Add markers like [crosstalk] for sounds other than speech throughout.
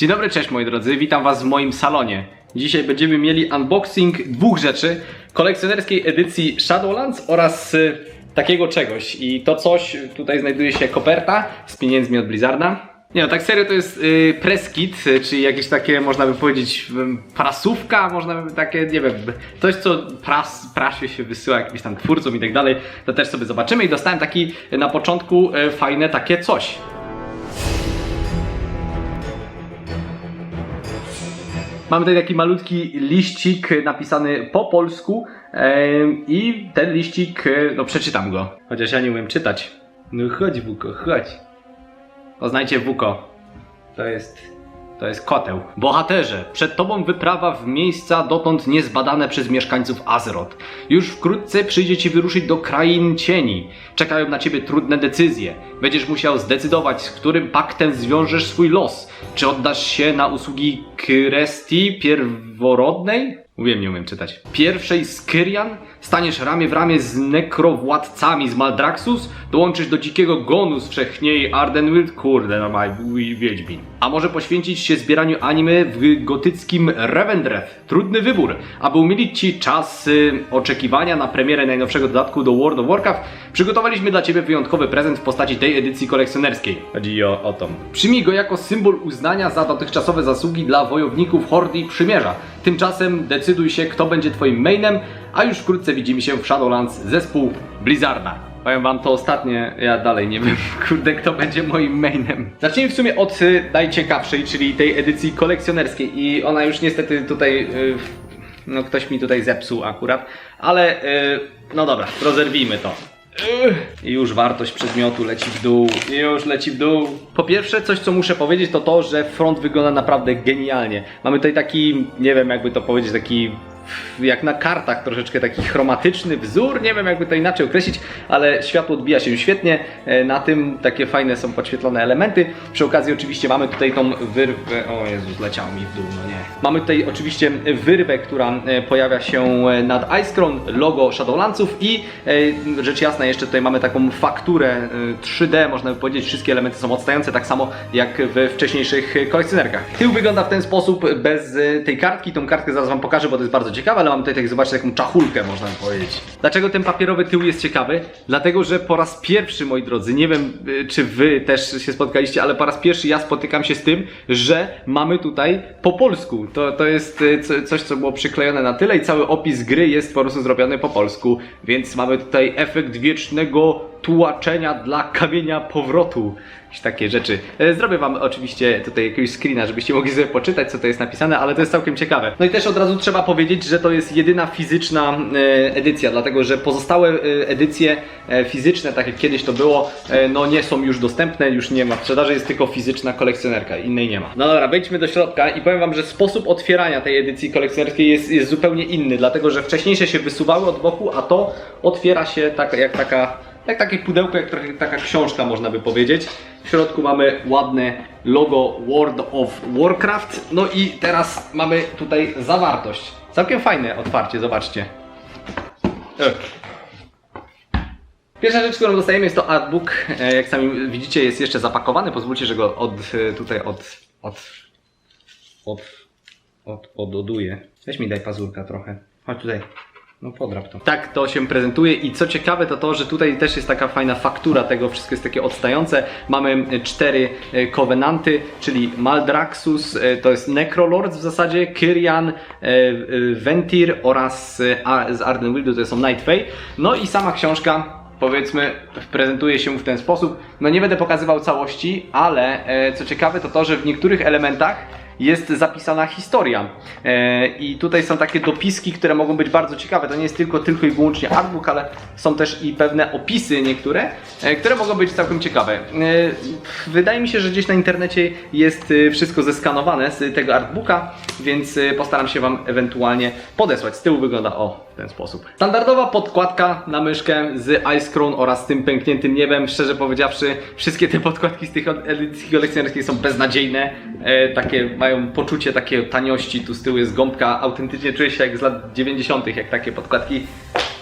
Dzień dobry, cześć moi drodzy, witam was w moim salonie. Dzisiaj będziemy mieli unboxing dwóch rzeczy. Kolekcjonerskiej edycji Shadowlands oraz y, takiego czegoś. I to coś, tutaj znajduje się koperta z pieniędzmi od Blizzarda. Nie no, tak serio to jest y, press kit, y, czyli jakieś takie, można by powiedzieć, y, prasówka, można by takie, nie wiem, coś co pras, prasie się wysyła jakimś tam twórcom i tak dalej, to też sobie zobaczymy i dostałem taki na początku y, fajne takie coś. Mamy tutaj taki malutki liścik napisany po polsku em, i ten liścik, e, no przeczytam go, chociaż ja nie umiem czytać. No chodź Wuko, chodź. Poznajcie Wuko. To jest, to jest koteł. Bohaterze, przed tobą wyprawa w miejsca dotąd niezbadane przez mieszkańców Azeroth. Już wkrótce przyjdzie ci wyruszyć do krain cieni. Czekają na ciebie trudne decyzje. Będziesz musiał zdecydować, z którym paktem zwiążesz swój los. Czy oddasz się na usługi Kresti pierworodnej? Mówiłem, nie umiem czytać. Pierwszej z Kyrian? Staniesz ramię w ramię z nekrowładcami z Maldraxus? Dołączysz do dzikiego gonu z wszechniej Ardenwild? Kurde, no mój Wiedźmin. A może poświęcić się zbieraniu anime w gotyckim Revendreth? Trudny wybór. Aby umilić Ci czas y, oczekiwania na premierę najnowszego dodatku do World of Warcraft, przygotowaliśmy dla Ciebie wyjątkowy prezent w postaci tej edycji kolekcjonerskiej. Chodzi o, o tą. Przyjmij go jako symbol uznania za dotychczasowe zasługi dla wojowników Hordy i Przymierza. Tymczasem decyduj się, kto będzie Twoim mainem, a już wkrótce widzimy się w Shadowlands zespół Blizzarda. Powiem wam to ostatnie, ja dalej nie wiem, [laughs] kurde, kto będzie moim mainem. Zacznijmy w sumie od y, najciekawszej, czyli tej edycji kolekcjonerskiej i ona już niestety tutaj, y, no ktoś mi tutaj zepsuł akurat, ale y, no dobra, rozerwijmy to. I już wartość przedmiotu leci w dół, już leci w dół. Po pierwsze, coś co muszę powiedzieć, to to, że front wygląda naprawdę genialnie. Mamy tutaj taki, nie wiem jakby to powiedzieć, taki jak na kartach troszeczkę taki chromatyczny wzór, nie wiem jakby to inaczej określić, ale światło odbija się świetnie, e, na tym takie fajne są podświetlone elementy. Przy okazji oczywiście mamy tutaj tą wyrwę, o Jezus, leciał mi w dół, no nie. Mamy tutaj oczywiście wyrwę, która e, pojawia się e, nad Icecrown, logo Shadowlandsów i rzecz jasna jeszcze tutaj mamy taką fakturę e, 3D, można by powiedzieć, wszystkie elementy są odstające, tak samo jak we wcześniejszych kolekcjonerkach. Tył wygląda w ten sposób bez tej kartki, tą kartkę zaraz wam pokażę, bo to jest bardzo ciekawe, ale mam tutaj tak zobaczyć taką czachulkę, można powiedzieć. Dlaczego ten papierowy tył jest ciekawy? Dlatego, że po raz pierwszy, moi drodzy, nie wiem y, czy wy też się spotkaliście, ale po raz pierwszy ja spotykam się z tym, że mamy tutaj po polsku. To, to jest y, co- coś, co było przyklejone na tyle i cały opis gry jest po prostu zrobiony po polsku, więc mamy tutaj efekt wiecznego tłumaczenia dla kamienia powrotu. Jakieś takie rzeczy. E, Zrobię wam oczywiście tutaj jakiegoś screena, żebyście mogli sobie poczytać, co to jest napisane, ale to jest całkiem ciekawe. No i też od razu trzeba powiedzieć, że to jest jedyna fizyczna e, edycja, dlatego że pozostałe e, edycje fizyczne, tak jak kiedyś to było, no nie są już dostępne, już nie ma w sprzedaży, jest tylko fizyczna kolekcjonerka, innej nie ma. No dobra, wejdźmy do środka i powiem wam, że sposób otwierania tej edycji kolekcjonerskiej jest, jest zupełnie inny, dlatego że wcześniejsze się wysuwały od boku, a to otwiera się tak jak taka jak takie pudełko, jak trochę taka książka można by powiedzieć. W środku mamy ładne logo World of Warcraft. No i teraz mamy tutaj zawartość. Całkiem fajne otwarcie, zobaczcie. E. Pierwsza rzecz, którą dostajemy jest to artbook. E, Jak sami widzicie jest jeszcze zapakowany. Pozwólcie, że go od, e, tutaj od, od, od, od, ododuję. Weź mi daj pazurka trochę. Chodź tutaj. No podrap to. Tak to się prezentuje i co ciekawe to to, że tutaj też jest taka fajna faktura tego, wszystko jest takie odstające. Mamy e, cztery e, Covenanty, czyli Maldraxus, e, to jest Necrolords w zasadzie, Kyrian, e, e, Ventir oraz e, z Ardenwildu to są Night Fae. No i sama książka powiedzmy prezentuje się w ten sposób. No nie będę pokazywał całości, ale e, co ciekawe to to, że w niektórych elementach jest zapisana historia. E, I tutaj są takie dopiski, które mogą być bardzo ciekawe. To nie jest tylko, tylko i wyłącznie artbook, ale są też i pewne opisy niektóre, e, które mogą być całkiem ciekawe. E, wydaje mi się, że gdzieś na internecie jest wszystko zeskanowane z tego artbooka, więc postaram się Wam ewentualnie podesłać. Z tyłu wygląda o ten sposób. Standardowa podkładka na myszkę z Ice Crown oraz tym pękniętym niebem. Szczerze powiedziawszy, wszystkie te podkładki z tych edycji kolekcjonerskich są beznadziejne. E, takie mają poczucie takiej taniości. Tu z tyłu jest gąbka. Autentycznie czuję się jak z lat 90., jak takie podkładki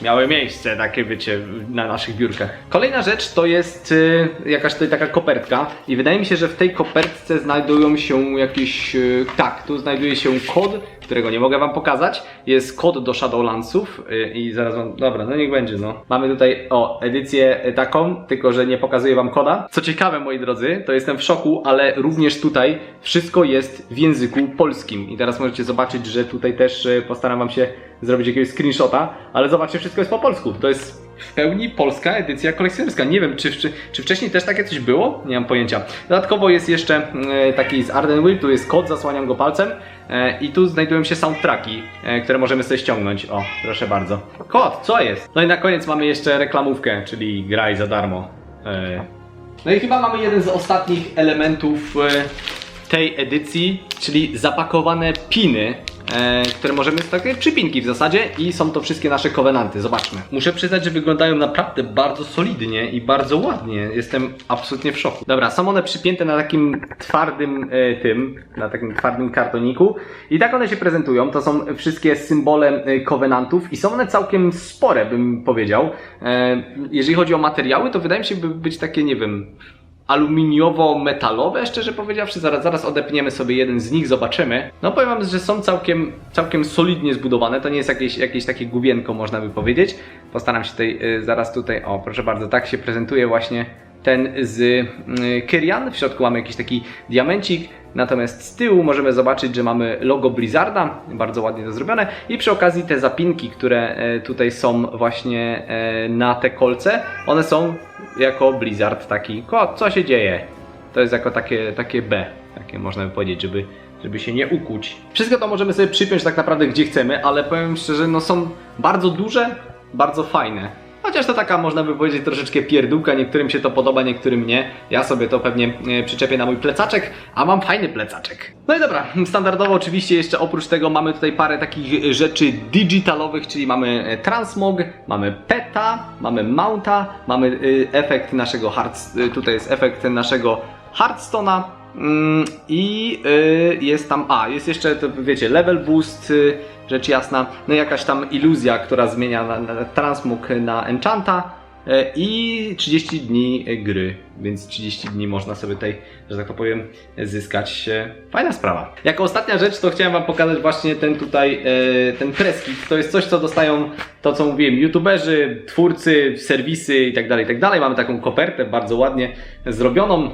miały miejsce, takie wiecie, na naszych biurkach. Kolejna rzecz to jest y, jakaś tutaj taka kopertka i wydaje mi się, że w tej kopertce znajdują się jakieś, y, tak, tu znajduje się kod, którego nie mogę wam pokazać. Jest kod do Shadowlandsów y, i zaraz wam, dobra, no niech będzie, no. Mamy tutaj, o, edycję y, taką, tylko że nie pokazuję wam koda. Co ciekawe, moi drodzy, to jestem w szoku, ale również tutaj wszystko jest w języku polskim i teraz możecie zobaczyć, że tutaj też y, postaram wam się zrobić jakiegoś screenshota, ale zobaczcie, wszystko jest po polsku. To jest w pełni polska edycja kolekcjonerska. Nie wiem, czy, czy, czy wcześniej też takie coś było? Nie mam pojęcia. Dodatkowo jest jeszcze taki z Arden Will, tu jest kod, zasłaniam go palcem i tu znajdują się soundtracki, e, które możemy sobie ściągnąć. O, proszę bardzo. Kod, co jest? No i na koniec mamy jeszcze reklamówkę, czyli graj za darmo. E, no i chyba mamy jeden z ostatnich elementów e, tej edycji, czyli zapakowane piny, e, które możemy, takie przypinki w zasadzie i są to wszystkie nasze kowenanty. Zobaczmy. Muszę przyznać, że wyglądają naprawdę bardzo solidnie i bardzo ładnie. Jestem absolutnie w szoku. Dobra, są one przypięte na takim twardym e, tym, na takim twardym kartoniku i tak one się prezentują. To są wszystkie symbole e, kowenantów i są one całkiem spore, bym powiedział. E, jeżeli chodzi o materiały, to wydaje mi się by być takie, nie wiem, aluminiowo-metalowe, szczerze powiedziawszy. Zaraz, zaraz odepniemy sobie jeden z nich, zobaczymy. No powiem wam, że są całkiem, całkiem solidnie zbudowane. To nie jest jakieś, jakieś takie gubienko, można by powiedzieć. Postaram się tutaj, y, zaraz tutaj, o proszę bardzo, tak się prezentuje właśnie ten z y, Kyrian. W środku mamy jakiś taki diamencik. Natomiast z tyłu możemy zobaczyć, że mamy logo Blizzarda, bardzo ładnie to zrobione i przy okazji te zapinki, które e, tutaj są właśnie e, na te kolce, one są jako Blizzard taki, ko, co się dzieje? To jest jako takie, takie B, takie można by powiedzieć, żeby, żeby się nie ukuć. Wszystko to możemy sobie przypiąć tak naprawdę gdzie chcemy, ale powiem szczerze, no są bardzo duże, bardzo fajne. Chociaż to taka, można by powiedzieć, troszeczkę pierdółka, niektórym się to podoba, niektórym nie. Ja sobie to pewnie e, przyczepię na mój plecaczek, a mam fajny plecaczek. No i dobra, standardowo oczywiście jeszcze oprócz tego mamy tutaj parę takich rzeczy digitalowych, czyli mamy e, transmog, mamy peta, mamy mounta, mamy y, efekt naszego y, tutaj jest efekt naszego Hearthstone'a, I y, jest tam, a jest jeszcze, to wiecie, level boost, y, rzecz jasna, no jakaś tam iluzja, która zmienia na, na enchanta y, i 30 dni gry, więc 30 dni można sobie tutaj, że tak to powiem, zyskać. Fajna sprawa. Jako ostatnia rzecz to chciałem wam pokazać właśnie ten tutaj, ten preskit. To jest coś, co dostają, to co mówiłem, youtuberzy, twórcy, serwisy i tak dalej, i tak. Mamy taką kopertę bardzo ładnie zrobioną.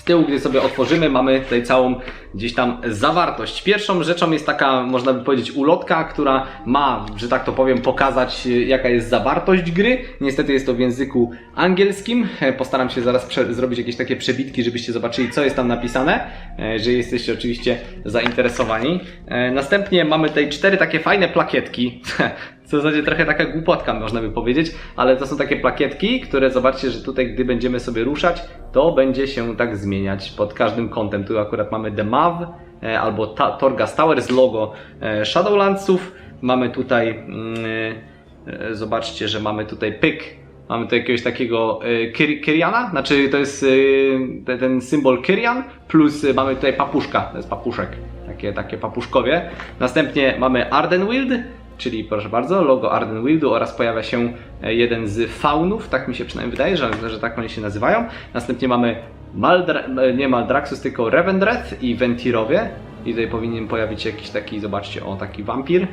Z tyłu, gdy sobie otworzymy, mamy tutaj całą gdzieś tam zawartość. Pierwszą rzeczą jest taka, można by powiedzieć, ulotka, która ma, że tak to powiem, pokazać y, jaka jest zawartość gry. Niestety jest to w języku angielskim. E, Postaram się zaraz zrobić jakieś takie przebitki, żebyście zobaczyli, co jest tam napisane, e, że jesteście oczywiście zainteresowani. E, Następnie mamy tutaj cztery takie fajne plakietki. [laughs] W zasadzie trochę taka głupotka, można by powiedzieć, ale to są takie plakietki, które zobaczcie, że tutaj, gdy będziemy sobie ruszać, to będzie się tak zmieniać pod każdym kątem. Tu akurat mamy The Mav e, albo ta, Torgas Towers, logo e, Shadowlandsów. Mamy tutaj, e, zobaczcie, że mamy tutaj pyk. Mamy tu jakiegoś takiego Kyr- Kyriana, znaczy to jest e, te- ten symbol Kyrian, plus e, mamy tutaj papuszka, to jest papuszek, takie, takie papuszkowie. Następnie mamy Ardenwild, czyli proszę bardzo, logo Ardenwildu oraz pojawia się e, jeden z faunów, tak mi się przynajmniej wydaje, że, że tak oni się nazywają. Następnie mamy Maldra, e, nie Maldraxus, tylko Revendreth i Ventirowie. I tutaj powinien pojawić się jakiś taki, zobaczcie, o taki wampir.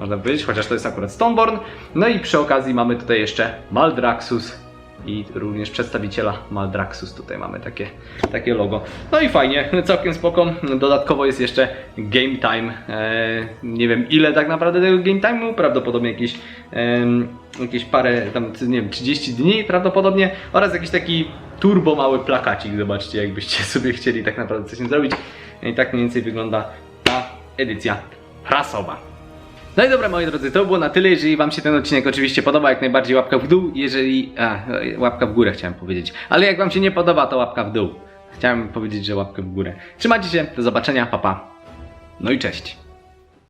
Można powiedzieć, chociaż to jest akurat Stoneborn. No i przy okazji mamy tutaj jeszcze Maldraxus i również przedstawiciela Maldraxus. Tutaj mamy takie, takie logo. No i fajnie, [laughs] całkiem spoko. Dodatkowo jest jeszcze Game Time. Eee, nie wiem ile tak naprawdę tego Game Time'u, prawdopodobnie jakieś, jakieś parę, tam nie wiem, 30 dni prawdopodobnie oraz jakiś taki turbo mały plakacik, zobaczcie jakbyście [laughs] sobie chcieli tak naprawdę coś zrobić. I tak mniej więcej wygląda ta edycja prasowa. No i dobra moi drodzy, to było na tyle. Jeżeli wam się ten odcinek oczywiście podoba, jak najbardziej łapka w dół. Jeżeli... A, łapka w górę chciałem powiedzieć. Ale jak wam się nie podoba, to łapka w dół. Chciałem powiedzieć, że łapkę w górę. Trzymajcie się, do zobaczenia, papa. Pa. No i cześć.